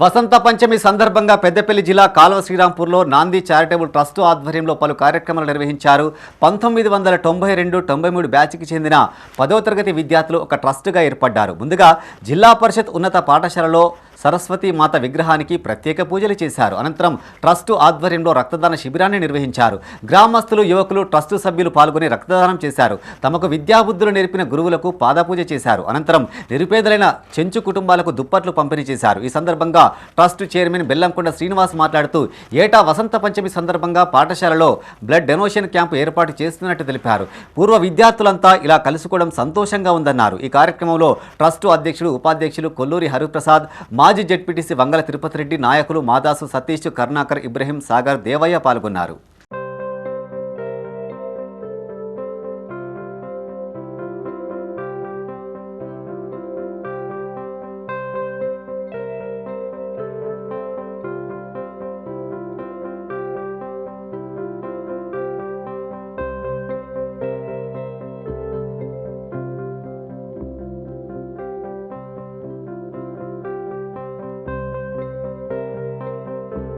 వసంత పంచమి సందర్భంగా పెద్దపల్లి జిల్లా కాలువ శ్రీరాంపూర్లో నాంది చారిటబుల్ ట్రస్ట్ ఆధ్వర్యంలో పలు కార్యక్రమాలు నిర్వహించారు. పంతొమ్మిది వందల తొంభై రెండు తొంభై మూడు బ్యాచ్కి చెందిన పదో తరగతి విద్యార్థులు ఒక ట్రస్టుగా ఏర్పడ్డారు. ముందుగా జిల్లా పరిషత్ ఉన్నత పాఠశాలలో సరస్వతి మాత విగ్రహానికి ప్రత్యేక పూజలు చేశారు. అనంతరం ట్రస్టు ఆధ్వర్యంలో రక్తదాన శిబిరాన్ని నిర్వహించారు. గ్రామస్తులు యువకులు ట్రస్టు సభ్యులు పాల్గొని రక్తదానం చేశారు. తమకు విద్యాబుద్ధులు నేర్పిన గురువులకు పాదపూజ చేశారు. అనంతరం నిరుపేదలైన చెంచు కుటుంబాలకు దుప్పట్లు పంపిణీ చేశారు. ఈ సందర్భంగా ట్రస్ట్ చైర్మన్ బెల్లంకొండ శ్రీనివాస్ మాట్లాడుతూ ఏటా వసంత పంచమి సందర్భంగా పాఠశాలలో బ్లడ్ డొనేషన్ క్యాంపు ఏర్పాటు చేస్తున్నట్టు తెలిపారు. పూర్వ విద్యార్థులంతా ఇలా కలుసుకోవడం సంతోషంగా ఉందన్నారు. ఈ కార్యక్రమంలో ట్రస్టు అధ్యక్షుడు ఉపాధ్యక్షులు కొల్లూరి హరిప్రసాద్ మాజీ జడ్పీటీసీ వంగల తిరుపతి రెడ్డి నాయకులు మాదాసు సతీష్ కరుణాకర్ ఇబ్రహీం సాగర్ దేవయ్య పాల్గొన్నారు.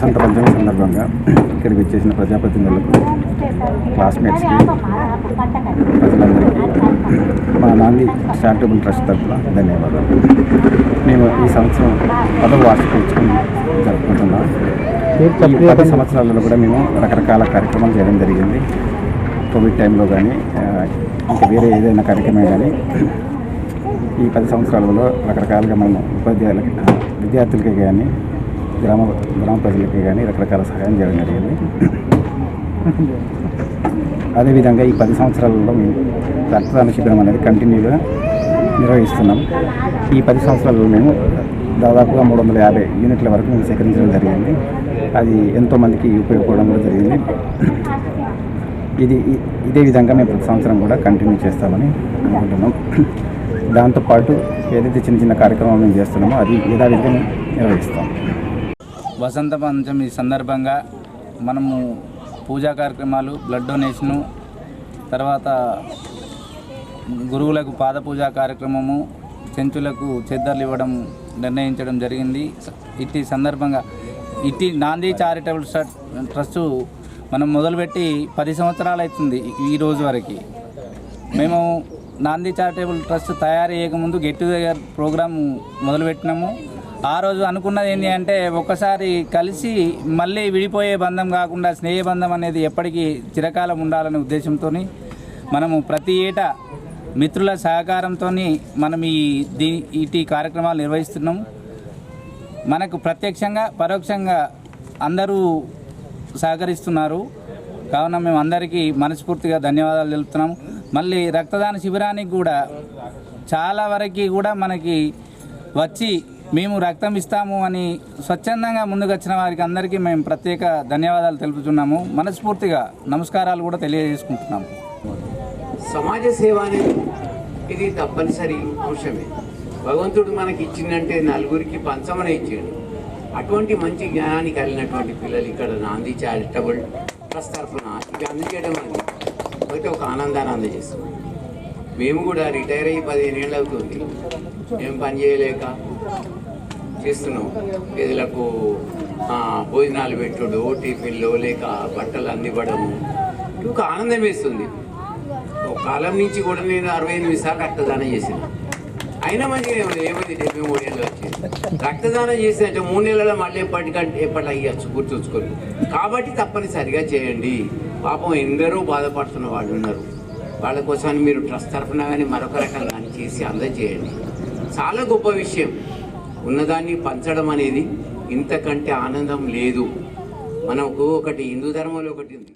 సంత పంచమి సందర్భంగా ఇక్కడికి వచ్చేసిన ప్రజాప్రతినిధులకు క్లాస్మేట్స్కి ప్రజలందరికీ మా నాంది చారిటబుల్ ట్రస్ట్ తరఫున ధన్యవాదాలు. మేము ఈ సంవత్సరం పదవ వార్షికోత్సవం జరుపుకుంటున్నాం. ఈ పది సంవత్సరాలలో కూడా మేము రకరకాల కార్యక్రమాలు చేయడం జరిగింది. కోవిడ్ టైంలో కానీ ఇంకా వేరే ఏదైనా కార్యక్రమం కానీ ఈ పది సంవత్సరాలలో రకరకాలుగా మేము ఉపాధ్యాయులకి విద్యార్థులకి కానీ గ్రామ గ్రామ ప్రజలకి కానీ రకరకాల సహాయం చేయడం జరిగింది. అదేవిధంగా ఈ పది సంవత్సరాలలో మేము రక్తదాన శిబిరం అనేది కంటిన్యూగా నిర్వహిస్తున్నాం. ఈ పది సంవత్సరాలలో మేము దాదాపుగా మూడు వందల యాభై యూనిట్ల వరకు మేము సేకరించడం జరిగింది. అది ఎంతోమందికి ఉపయోగపడడం కూడా జరిగింది. ఇది ఇదే విధంగా మేము ప్రతి సంవత్సరం కూడా కంటిన్యూ చేస్తామని అనుకుంటున్నాం. దాంతోపాటు ఏదైతే చిన్న చిన్న కార్యక్రమాలు మేము చేస్తున్నామో అది యథావిధిగా నిర్వహిస్తాం. వసంత పంచమి సందర్భంగా మనము పూజా కార్యక్రమాలు బ్లడ్ డొనేషను తర్వాత గురువులకు పాదపూజా కార్యక్రమము చెంచులకు చెద్దర్లు ఇవ్వడం నిర్ణయించడం జరిగింది. ఇట్టి సందర్భంగా ఇట్టి నాంది చారిటబుల్ ట్రస్ట్ ట్రస్టు మనం మొదలుపెట్టి పది సంవత్సరాలు అవుతుంది ఈ రోజు వరకు. మేము నాంది చారిటబుల్ ట్రస్ట్ తయారు చేయకముందు గెట్ టుగెదర్ ప్రోగ్రాము మొదలుపెట్టినాము. ఆ రోజు అనుకున్నది ఏంటి అంటే ఒక్కసారి కలిసి మళ్ళీ విడిపోయే బంధం కాకుండా స్నేహబంధం అనేది ఎప్పటికీ చిరకాలం ఉండాలనే ఉద్దేశంతో మనము ప్రతి ఏటా మిత్రుల సహకారంతో మనం ఈ దీ ఇటీ కార్యక్రమాలు నిర్వహిస్తున్నాము. మనకు ప్రత్యక్షంగా పరోక్షంగా అందరూ సహకరిస్తున్నారు. కావున మేము అందరికీ మనస్ఫూర్తిగా ధన్యవాదాలు తెలుపుతున్నాము. మళ్ళీ రక్తదాన శిబిరానికి కూడా చాలా వరకు కూడా మనకి వచ్చి మేము రక్తం ఇస్తాము అని స్వచ్ఛందంగా ముందుకు వచ్చిన వారికి అందరికీ మేము ప్రత్యేక ధన్యవాదాలు తెలుపుతున్నాము. మనస్ఫూర్తిగా నమస్కారాలు కూడా తెలియజేసుకుంటున్నాము. సమాజ సేవ అనేది ఇది తప్పనిసరి అంశమే. భగవంతుడు మనకి ఇచ్చిందంటే నలుగురికి పంచమనే ఇచ్చాడు. అటువంటి మంచి జ్ఞానాన్ని కలిగినటువంటి పిల్లలు ఇక్కడ నాంది చారిటబుల్ ట్రస్ట్ తరఫున ఇవి అందజేయడం అనేది ఒక ఆనందాన్ని అందజేస్తుంది. మేము కూడా రిటైర్ అయ్యి పదిహేను ఏళ్ళు అవుతుంది. మేము పని చేయలేక చేస్తున్నాం. పేదలకు భోజనాలు పెట్టుడు టిఫిన్లు లేక బట్టలు అందివ్వడము. ఒక ఆనందం వేస్తుంది. ఒక కాలం నుంచి కూడా నేను అరవై ఎనిమిది సార్లు రక్తదానం చేశాను అయినా మంచిగా ఏమైంది డెబ్బై మూడు ఏళ్ళు వచ్చింది. రక్తదానం చేసినట్టు మూడు నెలల మళ్ళీ ఎప్పటికంటే ఎప్పటి అయ్యచ్చు గుర్తుంచుకొని కాబట్టి తప్పనిసరిగా చేయండి. పాపం ఎందరో బాధపడుతున్న వాళ్ళు ఉన్నారు. వాళ్ళ కోసం మీరు ట్రస్ట్ తరఫున కానీ మరొక రకంగా కానీ చేసి అందజేయండి. చాలా గొప్ప విషయం. ఉన్నదాన్ని పంచడం అనేది ఇంతకంటే ఆనందం లేదు. మనకు ఒకటి హిందూ ధర్మంలో ఒకటి ఉంది.